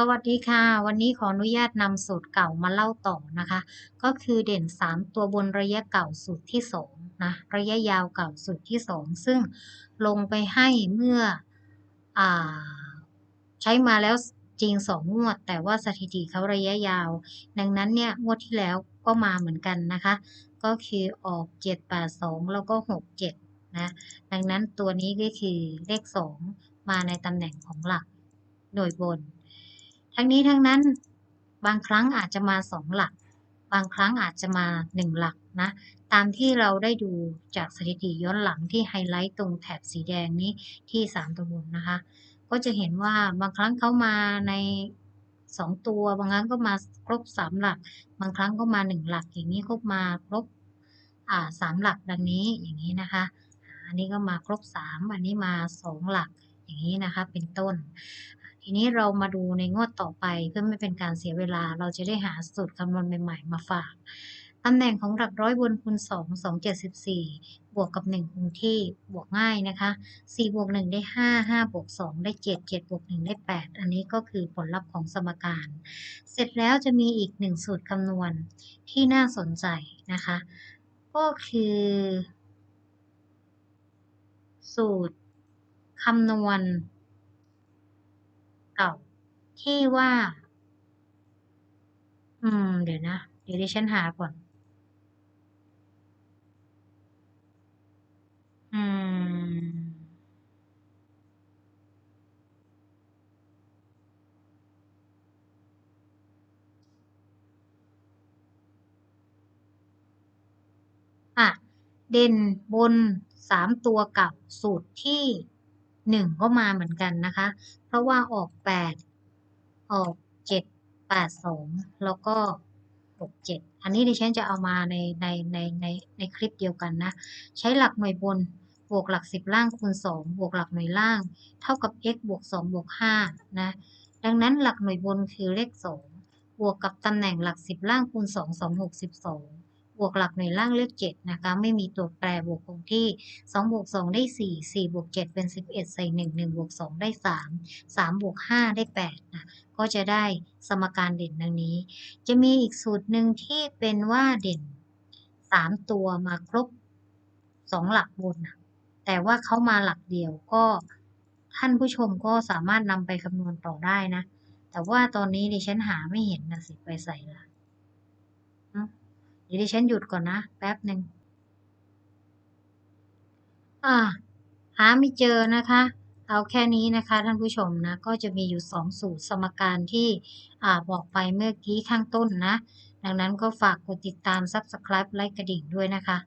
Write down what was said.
สวัสดีค่ะ วันนี้ขออนุญาตนำสูตรเก่ามาเล่าต่อนะคะ ก็คือเด่น 3 ตัวบนระยะเก่าสูตรที่2นะระยะยาวเก่าสูตรที่ 2 ซึ่งลงไปให้เมื่ออใช้มาแล้วจริง 2 งวด แต่ว่าสถิติเขาระยะยาว ดังนั้นเนี่ยงวดที่แล้วก็มาเหมือนกันนะคะ ก็คือออก 782 แล้วก็ 67นะดังนั้นตัวนี้ก็คือเลข 2 มาในตำแหน่งของหลักหน่วยบน ทั้งนี้ทั้งนั้นบางครั้งอาจจะมา 2 หลัก บางครั้งอาจจะมา 1 หลักนะตามที่เราได้ดูจากสถิติย้อนหลังที่ไฮไลท์ตรงแถบสีแดงนี้ที่ 3 ตัวบนนะคะ ก็จะเห็นว่าบางครั้งเขามาใน 2 ตัว บางครั้งก็มาครบ 3 หลัก บางครั้งก็มา 1 หลัก อย่างนี้ก็มาครบอ่า3หลักดังนี้อย่างนี้นะคะ อันนี้ก็มาครบ 3 อันนี้มา 2 หลัก อย่างนี้นะคะ เป็นต้น ทีนี้เรามาดูในงวดต่อไปเพื่อไม่เป็นการเสียเวลา เราจะได้หาสูตรคำนวณใหม่ๆมาฝากตำแหน่งของหลักร้อยบนคูณ2 2 74บวกกับ 1 คงที่บวกง่ายนะคะ 4 บวก 1 ได้ 5 5 บวก 2 ได้ 7 7 บวก 1 ได้ 8 อันนี้ก็คือผลลัพธ์ของสมการ เสร็จแล้วจะมีอีก1สูตรคำนวณที่น่าสนใจนะคะ ก็คือ สูตร คำนวณเก่าที่ว่า อืม เดี๋ยวนะ เดี๋ยวดิฉันหาก่อน อืม อะ เด่นบน3ตัวกับสูตรที่ 1ก็มาเหมือนกันนะคะ เพราะว่าออก8ออก7 8 2แปดสองแล้วก็6 7อันนี้ดิฉันจะเอามาในในในในในคลิปเดียวกันนะ ใช้หลักหน่วยบนบวกหลัก10ล่างคูณ2บวกหลักหน่วยล่าง เท่ากับ x บวก2บวก5นะ ดังนั้นหลักหน่วยบนคือเลข2บวกกับตำแหน่งหลัก10ล่างคูณ2 2 6 12บสอง บวกหลักหน่วยล่างเลข7นะคะ ไม่มีตัวแปรบวกคงที่ 2 บวก 2 ได้ 4 4 บวก 7 เป็น 11 ใส่ 1 1 บวก 2 ได้ 3 3 บวก 5 ได้ 8 นะ ก็จะได้สมการเด่นดังนี้ จะมีอีกสูตรหนึ่งที่เป็นว่าเด่น 3 ตัวมาครบ 2 หลักบนนะแต่ว่าเขามาหลักเดียวก็ท่านผู้ชมก็สามารถนำไปคำนวณต่อได้นะ แต่ว่าตอนนี้ดิฉันหาไม่เห็นนะสิไปใส่ละ เดี๋ยวดิฉันหยุดก่อนนะแป๊บหนึ่งอ่าหาไม่เจอนะคะ เอาแค่นี้นะคะท่านผู้ชมนะ ก็จะมีอยู่ 2 สูตรสมการที่อ่าบอกไปเมื่อกี้ข้างต้นนะ ดังนั้นก็ฝากกดติดตาม Subscribe ไลค์กระดิ่งด้วยนะคะ